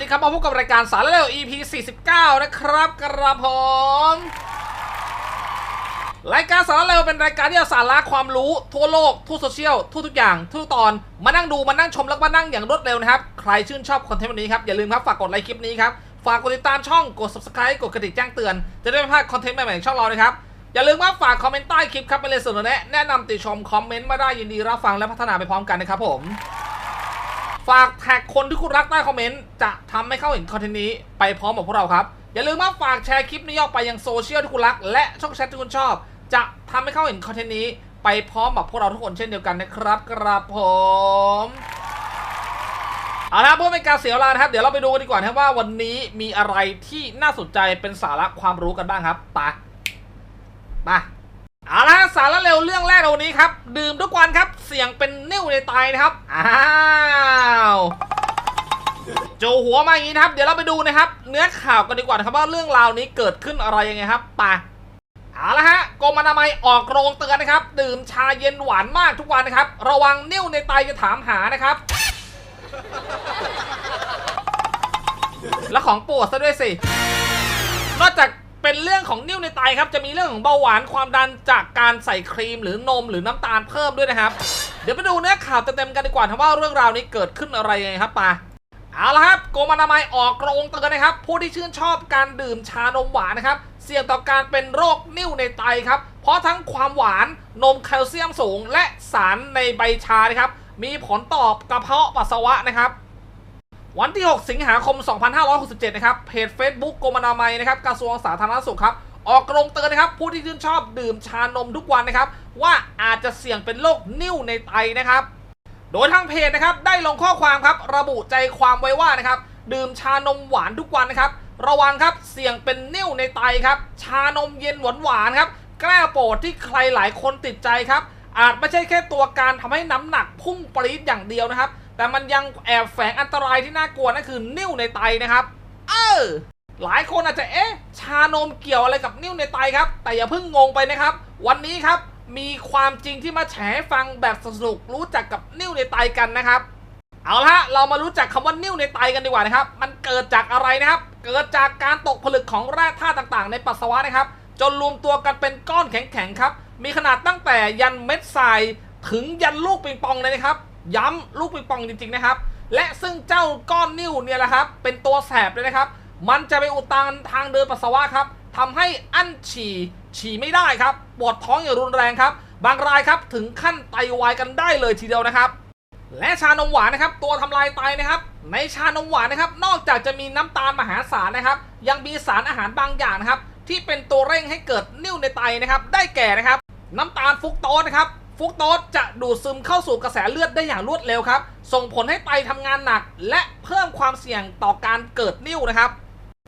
ดีครับมาพบกับรายการสารเร็ว EP 49 นะครับกระผมรายการสารเร็วเป็นรายการที่เอาสาระความรู้ทั่วโลกทั่วโซเชียลทั่วทุกอย่างทั่วตอนมานั่งดูมานั่งชมแล้วมานั่งอย่างรวดเร็วนะครับใครชื่นชอบคอนเทนต์วันนี้ครับอย่าลืมครับฝากกดไลค์คลิปนี้ครับฝากกดติดตามช่องกด subscribe กดกระดิ่งแจ้งเตือนจะได้ไม่พลาดคอนเทนต์ใหม่ๆของช่องเรานะครับอย่าลืมว่าฝากคอมเมนต์ใต้คลิปครับเป็นเลยส่วนแนะแนะนำติชมคอมเมนต์มาได้ยินดีรับฟังและพัฒนาไปพร้อมกันนะครับผม ฝากแท็กคนที่คุณรักใต้คอมเมนต์จะทำให้เข้าเห็นคอนเทนต์นี้ไปพร้อมกับพวกเราครับ อย่าลืมว่าฝากแชร์คลิปนี้ออกไปยังโซเชียลที่คุณรัก และช่องแชทที่คุณชอบ จะทำให้เข้าเห็นคอนเทนต์นี้ไปพร้อมกับพวกเราทุกคนเช่นเดียวกันนะครับกระผมเอาละเพื่อเป็นการเสียเวลานะครับเดี๋ยวเราไปดูกันดีกว่านะครับว่าวันนี้มีอะไรที่น่าสนใจเป็นสาระความรู้กันบ้างครับไปไป เอาละสาระเร็วเรื่องแรกวันนี้ครับ ดื่มทุกวันครับ เสี่ยงเป็นนิ่วในไตนะครับ อ้าวโจหัวมาอย่างนี้นะครับ เดี๋ยวเราไปดูนะครับ เนื้อข่าวกันดีกว่านะครับว่าเรื่องราวนี้เกิดขึ้นอะไรยังไงครับไปเอาละฮะกรมอนามัยออกโรงเตือนนะครับ ดื่มชาเย็นหวานมากทุกวันนะครับ ระวังนิ่วในไตจะถามหานะครับ แล้วของปวดซะด้วยสินอกจาก เป็นเรื่องของนิ่วในไตครับ จะมีเรื่องของเบาหวานความดันจากการใส่ครีมหรือนมหรือน้ำตาลเพิ่มด้วยนะครับ เดี๋ยวไปดูเนื้อข่าวเต็มๆกันดีกว่าครับว่าเรื่องราวนี้เกิดขึ้นอะไรไงครับปาเอาละครับโกรมอนามัยออกโรงเตือนนะครับ ผู้ที่ชื่นชอบการดื่มชานมหวานนะครับ เสี่ยงต่อการเป็นโรคนิ่วในไตครับ เพราะทั้งความหวานนมแคลเซียมสูง และสารในใบชานะครับมีผลต่อกระเพาะปัสสาวะนะครับ วันที่ 6 สิงหาคม 2567 นะครับ เพจ Facebook กรมอนามัยนะครับ กระทรวงสาธารณสุขครับ ออกโรงเตือนนะครับ ผู้ที่ชื่นชอบดื่มชานมทุกวันนะครับ ว่าอาจจะเสี่ยงเป็นโรคนิ่วในไตนะครับ โดยทางเพจนะครับ ได้ลงข้อความครับ ระบุใจความไว้ว่านะครับ ดื่มชานมหวานทุกวันนะครับ ระวังครับ เสี่ยงเป็นนิ่วในไตครับ ชานมเย็นหวานหวานครับ แก้โปรดที่ใครหลายคนติดใจครับ อาจไม่ใช่แค่ตัวการทำให้น้ำหนักพุ่งปรี๊ดอย่างเดียวนะครับ แต่มันยังแอบแฝงอันตรายที่น่ากลัวนั่นคือนิ่วในไตนะครับ เออ หลายคนอาจจะเอ๊ะ ชานมเกี่ยวอะไรกับนิ่วในไตครับ แต่อย่าเพิ่งงงไปนะครับ วันนี้ครับมีความจริงที่มาแฉให้ฟังแบบสนุกรู้จักกับนิ่วในไตกันนะครับ เอาละเรามารู้จักคำว่านิ่วในไตกันดีกว่านะครับ มันเกิดจากอะไรนะครับ เกิดจากการตกผลึกของแร่ธาตุต่างๆ ในปัสสาวะนะครับ จนรวมตัวกันเป็นก้อนแข็งๆครับ มีขนาดตั้งแต่ยันเม็ดทรายถึงยันลูกปิงปองเลยนะครับ ย้ำลูกปิงปองจริงๆนะครับ และซึ่งเจ้าก้อนนิ่วเนี่ยแหละครับ เป็นตัวแสบเลยนะครับ มันจะไปอุดตันทางเดินปัสสาวะครับทำให้อั้นฉี่ฉี่ไม่ได้ครับปวดท้องอย่างรุนแรงครับ บางรายครับถึงขั้นไตวายกันได้เลยทีเดียวนะครับ และชานมหวานนะครับ ตัวทำลายไตนะครับ ในชานมหวานนะครับ นอกจากจะมีน้ำตาลมหาศาลนะครับ ยังมีสารอาหารบางอย่างนะครับ ที่เป็นตัวเร่งให้เกิดนิ่วในไตนะครับ ได้แก่นะครับ น้ำตาลฟุกโตสนะครับ ฟุกโตสจะดูดซึมเข้าสู่กระแสเลือดได้อย่างรวดเร็วครับ ส่งผลให้ไตทำงานหนัก และเพิ่มความเสี่ยงต่อการเกิดนิ่วนะครับ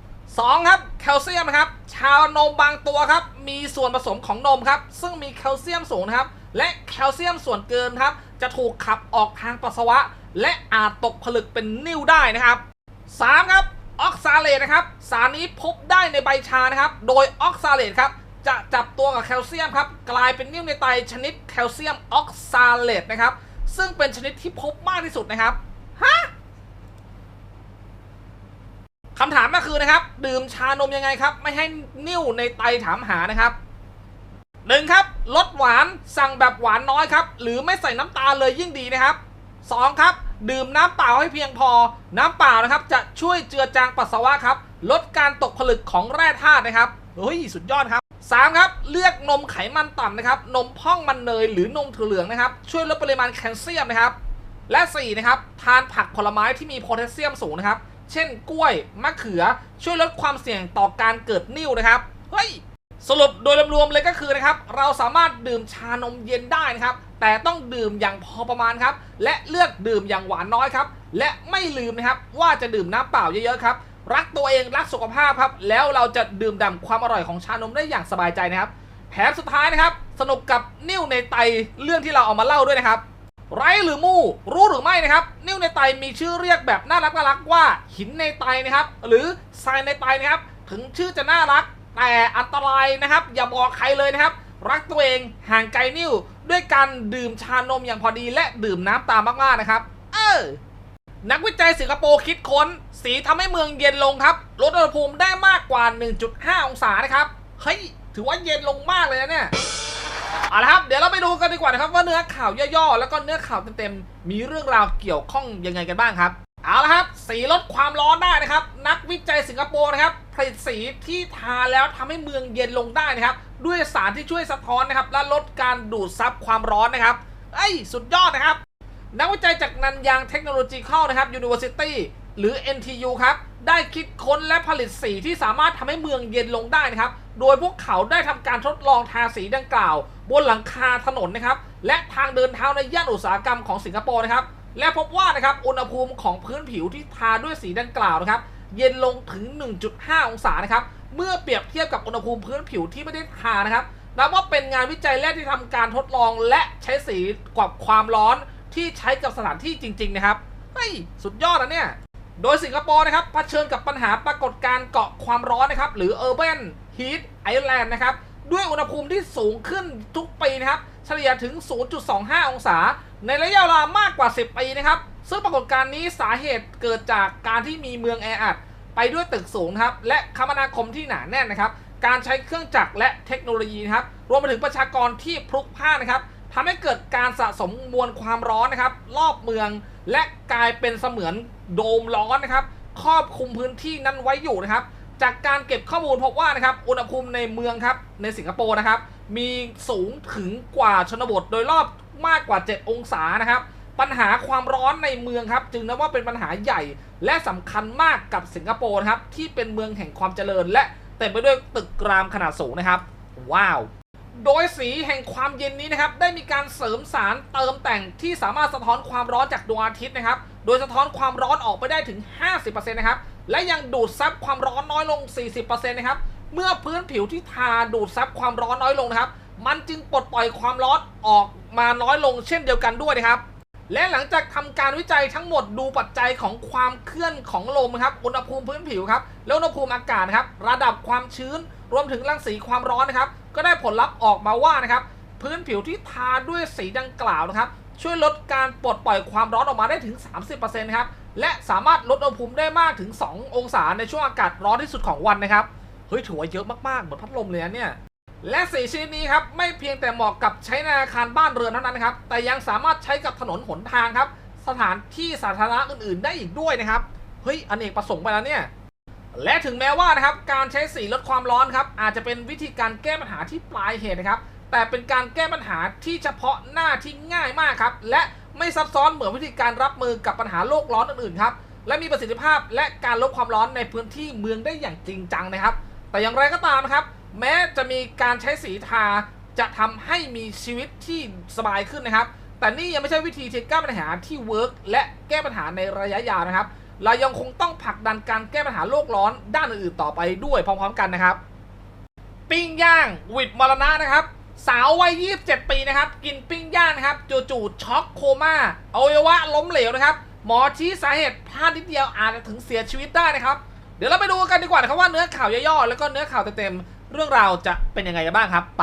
2ครับแคลเซียมนะครับ ชานมบางตัวครับ มีส่วนผสมของนมครับ ซึ่งมีแคลเซียมสูงนะครับ และแคลเซียมส่วนเกินครับ จะถูกขับออกทางปัสสาวะ และอาจตกผลึกเป็นนิ่วได้นะครับ 3 ครับออกซาเลตนะครับ สารนี้พบได้ในใบชานะครับ โดยออกซาเลตครับ จะจับตัวกับแคลเซียมครับ กลายเป็นนิ่วในไตชนิดแคลเซียมออกซาเลตนะครับ ซึ่งเป็นชนิดที่พบมากที่สุดนะครับฮะคำถามก็คือนะครับ ดื่มชานมยังไงครับ ไม่ให้นิ่วในไตถามหานะครับหนึ่งครับลดหวานสั่งแบบหวานน้อยครับ หรือไม่ใส่น้ำตาลเลยยิ่งดีนะครับสองครับ ดื่มน้ำเปล่าให้เพียงพอ น้ำเปล่านะครับ จะช่วยเจือจางปัสสาวะครับ ลดการตกผลึกของแร่ธาตุนะครับเฮ้ยสุดยอดครับ สามครับเลือกนมไขมันต่ำนะครับ นมพ่องมันเนยหรือนมถั่วเหลืองนะครับ ช่วยลดปริมาณแคลเซียมนะครับ และ4นะครับทานผักผลไม้ที่มีโพแทสเซียมสูงนะครับ เช่นกล้วยมะเขือ ช่วยลดความเสี่ยงต่อการเกิดนิ่วนะครับเฮ้ยสรุปโดยรวมๆเลยก็คือนะครับ เราสามารถดื่มชานมเย็นได้นะครับ แต่ต้องดื่มอย่างพอประมาณครับ และเลือกดื่มอย่างหวานน้อยครับ และไม่ลืมนะครับว่าจะดื่มน้ำเปล่าเยอะๆครับ รักตัวเองรักสุขภาพครับ แล้วเราจะดื่มด่ำความอร่อยของชานมได้อย่างสบายใจนะครับแถมสุดท้ายนะครับ สนุกกับนิ่วในไตเรื่องที่เราเอามาเล่าด้วยนะครับ ไรหรือมู่รู้หรือไม่นะครับ นิ่วในไตมีชื่อเรียกแบบน่ารักน่ารักว่าหินในไตนะครับ หรือทรายในไตนะครับ ถึงชื่อจะน่ารักแต่อันตรายนะครับ อย่าบอกใครเลยนะครับ รักตัวเองห่างไกลนิ่วด้วยการดื่มชานมอย่างพอดีและดื่มน้ำตามมากๆนะครับ เออ นักวิจัยสิงคโปร์คิดค้น สีทำให้เมืองเย็นลงครับ ลดอุณหภูมิได้มากกว่า 1.5 องศานะครับ เฮ้ย ถือว่าเย็นลงมากเลยนะเนี่ยเอาละครับ เดี๋ยวเราไปดูกันดีกว่านะครับว่าเนื้อข่าวย่อๆ แล้วก็เนื้อข่าวเต็มๆ มีเรื่องราวเกี่ยวข้องยังไงกันบ้างครับ เอาละครับ สีลดความร้อนได้นะครับ นักวิจัยสิงคโปร์นะครับผลิตสีที่ทาแล้วทำให้เมืองเย็นลงได้นะครับ ด้วยสารที่ช่วยสะท้อนนะครับ และลดการดูดซับความร้อนนะครับ เอ้ย สุดยอดนะครับ นักวิจัยจากนันยางเทคโนโลยีเข้านะครับ University หรือ NTU ครับ ได้คิดค้นและผลิตสีที่สามารถทำให้เมืองเย็นลงได้นะครับ โดยพวกเขาได้ทำการทดลองทาสีดังกล่าว บนหลังคาถนนนะครับ และทางเดินเท้าในย่านอุตสาหกรรมของสิงคโปร์นะครับ และพบว่านะครับ อุณหภูมิของพื้นผิวที่ทาด้วยสีดังกล่าวนะครับ เย็นลงถึง 1.5 องศานะครับ เมื่อเปรียบเทียบกับอุณหภูมิพื้นผิวที่ไม่ได้ทานะครับ นับว่าเป็นงานวิจัยแรกที่ทำการทดลองและใช้สีกับความร้อน ที่ใช้กับสถานที่จริง ๆ นะครับ เฮ้ย สุดยอดนะเนี่ย โดยสิงคโปร์นะครับเผชิญกับปัญหาปรากฏการณ์เกาะความร้อนนะครับ หรือ Urban Heat Island นะครับ ด้วยอุณหภูมิที่สูงขึ้นทุกปีนะครับ เฉลี่ยถึง 0.25 องศา ในระยะเวลามากกว่า 10 ปีนะครับ ซึ่งปรากฏการณ์นี้สาเหตุเกิดจากการที่มีเมืองแออัดไปด้วยตึกสูงครับ และคมนาคมที่หนาแน่นนะครับ การใช้เครื่องจักรและเทคโนโลยีนะครับ รวมไปถึงประชากรที่พลุกพล่านนะครับ ทำให้เกิดการสะสมมวลความร้อนนะครับ รอบเมืองและกลายเป็นเสมือนโดมร้อนนะครับ ครอบคลุมพื้นที่นั้นไว้อยู่นะครับ จากการเก็บข้อมูลพบว่านะครับอุณหภูมิในเมืองครับในสิงคโปร์นะครับ มีสูงถึงกว่าชนบทโดยรอบมากกว่า 7 องศานะครับ ปัญหาความร้อนในเมืองครับ จึงนับว่าเป็นปัญหาใหญ่ และสำคัญมากกับสิงคโปร์นะครับที่เป็นเมืองแห่งความเจริญ และเต็มไปด้วยตึกรามขนาดสูงนะครับ ว้าว โดยสีแห่งความเย็นนี้นะครับได้มีการเสริมสารเติมแต่งที่สามารถสะท้อนความร้อนจากดวงอาทิตย์นะครับ โดยสะท้อนความร้อนออกไปได้ถึง 50%นะครับ และยังดูดซับความร้อนน้อยลง 40%นะครับ เมื่อพื้นผิวที่ทาดูดซับความร้อนน้อยลงนะครับ มันจึงปลดปล่อยความร้อนออกมาน้อยลงเช่นเดียวกันด้วยนะครับ และหลังจากทำการวิจัยทั้งหมดดูปัจจัยของความเคลื่อนของลมครับ อุณหภูมิพื้นผิวครับ แล้วอุณหภูมิอากาศครับ ระดับความชื้น รวมถึงรังสีความร้อนนะครับ ก็ได้ผลลัพธ์ออกมาว่านะครับพื้นผิวที่ทาด้วยสีดังกล่าวนะครับช่วยลดการปลดปล่อยความร้อนออกมาได้ถึง 30%ครับและสามารถลดอุณหภูมิได้มากถึง 2 องศาในช่วงอากาศร้อนที่สุดของวันนะครับเฮ้ยถือว่าเยอะมากๆเหมือนพัดลมเลยนะเนี่ยและสีชนิดนี้ครับไม่เพียงแต่เหมาะกับใช้ในอาคารบ้านเรือนเท่านั้นนะครับแต่ยังสามารถใช้กับถนนหนทางครับสถานที่สาธารณะอื่นๆ ได้อีกด้วยนะครับเฮ้ยอนเนกประสงค์ไปแล้วเนี่ย และถึงแม้ว่านะครับการใช้สีลดความร้อนครับอาจจะเป็นวิธีการแก้ปัญหาที่ปลายเหตุนะครับ แต่เป็นการแก้ปัญหาที่เฉพาะหน้าที่ง่ายมากครับและไม่ซับซ้อนเหมือนวิธีการรับมือกับปัญหาโลกร้อนอื่นๆครับและมีประสิทธิภาพและการลดความร้อนในพื้นที่เมืองได้อย่างจริงจังนะครับ แต่อย่างไรก็ตามนะครับ แม้จะมีการใช้สีทาจะทำให้มีชีวิตที่สบายขึ้นนะครับ แต่นี่ยังไม่ใช่วิธีที่แก้ปัญหาที่เวิร์กและแก้ปัญหาในระยะยาวนะครับ เรายังคงต้องผลักดันการแก้ปัญหาโลกร้อนด้านอื่นๆต่อไปด้วยพร้อมๆกันนะครับ ปิ้งย่างวิดมรณะนะครับ สาววัย 27 ปีนะครับ กินปิ้งย่างนะครับจู่ๆช็อกโคม่าอวัยวะล้มเหลวนะครับ หมอชี้สาเหตุพลาดนิดเดียวอาจจะถึงเสียชีวิตได้นะครับ เดี๋ยวเราไปดูกันดีกว่านะครับว่าเนื้อข่าวย่อๆแล้วก็เนื้อข่าวเต็มๆเรื่องราวจะเป็นยังไงกันบ้างครับไป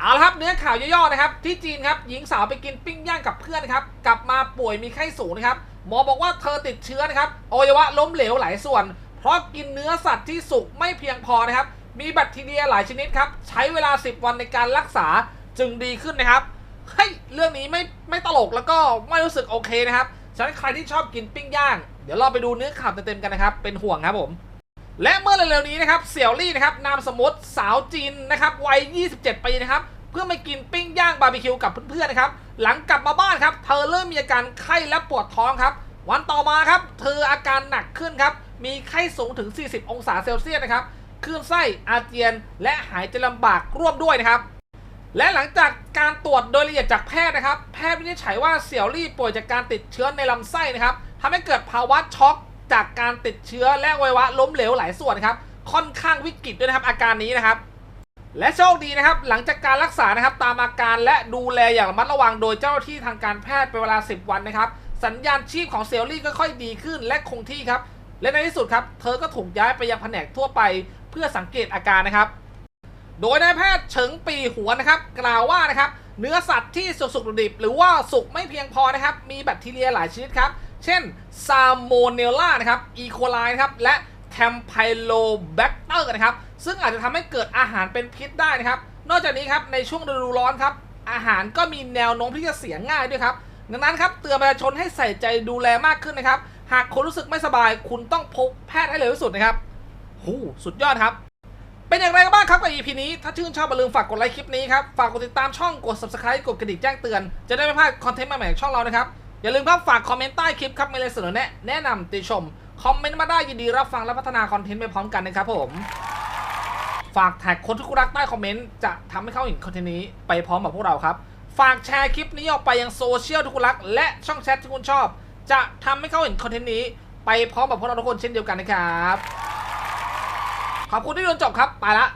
เอาละครับเนื้อข่าวย่อๆนะครับ ที่จีนครับหญิงสาวไปกินปิ้งย่างกับเพื่อนนครับกลับมาป่วยมีไข้สูงนะครับ หมอบอกว่าเธอติดเชื้อนะครับอวัยวะล้มเหลวหลายส่วน เพราะกินเนื้อสัตว์ที่สุกไม่เพียงพอนะครับ มีแบคทีเรียหลายชนิดครับใช้เวลา 10 วันในการรักษาจึงดีขึ้นนะครับเฮ้ยเรื่องนี้ไม่ไม่ตลกแล้วก็ไม่รู้สึกโอเคนะครับฉะนั้นใครที่ชอบกินปิ้งย่าง เดี๋ยวเราไปดูเนื้อข่าวเต็มๆกันนะครับ เป็นห่วงครับผม และเมื่อเร็วๆนี้นะครับเสี่ยวลี่นะครับนามสมมติสาวจีนนะครับวัย 27 ปีนะครับ เพื่อมากินปิ้งย่างบาร์บีคิวกับเพื่อนๆนะครับ หลังกลับมาบ้านครับ เธอเริ่มมีอาการไข้และปวดท้องครับ วันต่อมาครับ เธออาการหนักขึ้นครับ มีไข้สูงถึง 40 องศาเซลเซียสนะครับคลื่นไส้อาเจียน และหายใจลำบากร่วมด้วยนะครับ และหลังจากการตรวจโดยละเอียดจากแพทย์นะครับ แพทย์วินิจฉัยว่าเสี่ยวลี่ป่วยจากการติดเชื้อในลำไส้นะครับทำให้เกิดภาวะช็อกจากการติดเชื้อและอวัยวะล้มเหลวหลายส่วนนครับ ค่อนข้างวิกฤตด้วยนะครับอาการนี้นะครับ และโชคดีนะครับ หลังจากการรักษานะครับตามอาการและดูแลอย่างระมัดระวังโดยเจ้าที่ทางการแพทย์เป็นเวลา 10 วันนะครับ สัญญาณชีพของเซลลี่ก็ค่อยดีขึ้นและคงที่ครับ และในที่สุดครับ เธอก็ถูกย้ายไปยังแผนกทั่วไปเพื่อสังเกตอาการนะครับ โดยนายแพทย์เฉิงปีหัวนะครับ กล่าวว่านะครับเนื้อสัตว์ที่สุกสุกดิบหรือว่าสุกไม่เพียงพอนะครับ มีแบคทีเรียหลายชนิดครับ เช่นซาโมเนล l านะครับอีโคไลนะครับและแทมไพโลแบคเตอร์นะครับ ซึ่งอาจจะทำให้เกิดอาหารเป็นพิษได้นะครับ นอกจากนี้ครับในช่วงฤดูร้อนครับ อาหารก็มีแนวโน้มที่จะเสียง่ายด้วยครับดังนั้นครับเตือนประชาชนให้ใส่ใจดูแลมากขึ้นนะครับ หากคุณรู้สึกไม่สบาย คุณต้องพบแพทย์ให้เร็วที่สุดนะครับหูสุดยอดครับ เป็นอย่างไรกันบ้างครับกับ EP นี้ ถ้าชื่นชอบอย่าลืมฝากกดไลค์คลิปนี้ครับ ฝากกดติดตามช่องกด subscribe กดกระดิ่งแจ้งเตือน จะได้ไม่พลาดคอนเทนต์ใหม่ๆจากช่องเรานะครับ อย่าลืมครับฝากคอมเมนต์ใต้คลิปครับมีอะไรเสนอแนะแนะนำติชม คอมเมนต์มาได้ยินดีรับฟังและพัฒนาคอนเทนต์ไปพร้อมกันนะครับผม ฝากแท็กคนที่คุณรักใต้คอมเมนต์จะทำให้เขาเห็นคอนเทนต์นี้ไปพร้อมกับพวกเราครับ ฝากแชร์คลิปนี้ออกไปยังโซเชียลที่คุณรัก และช่องแชทที่คุณชอบ จะทำให้เขาเห็นคอนเทนต์นี้ ไปพร้อมกับพวกเราทุกคนเช่นเดียวกันนะครับ ขอบคุณที่ดูจนจบครับ ไปละ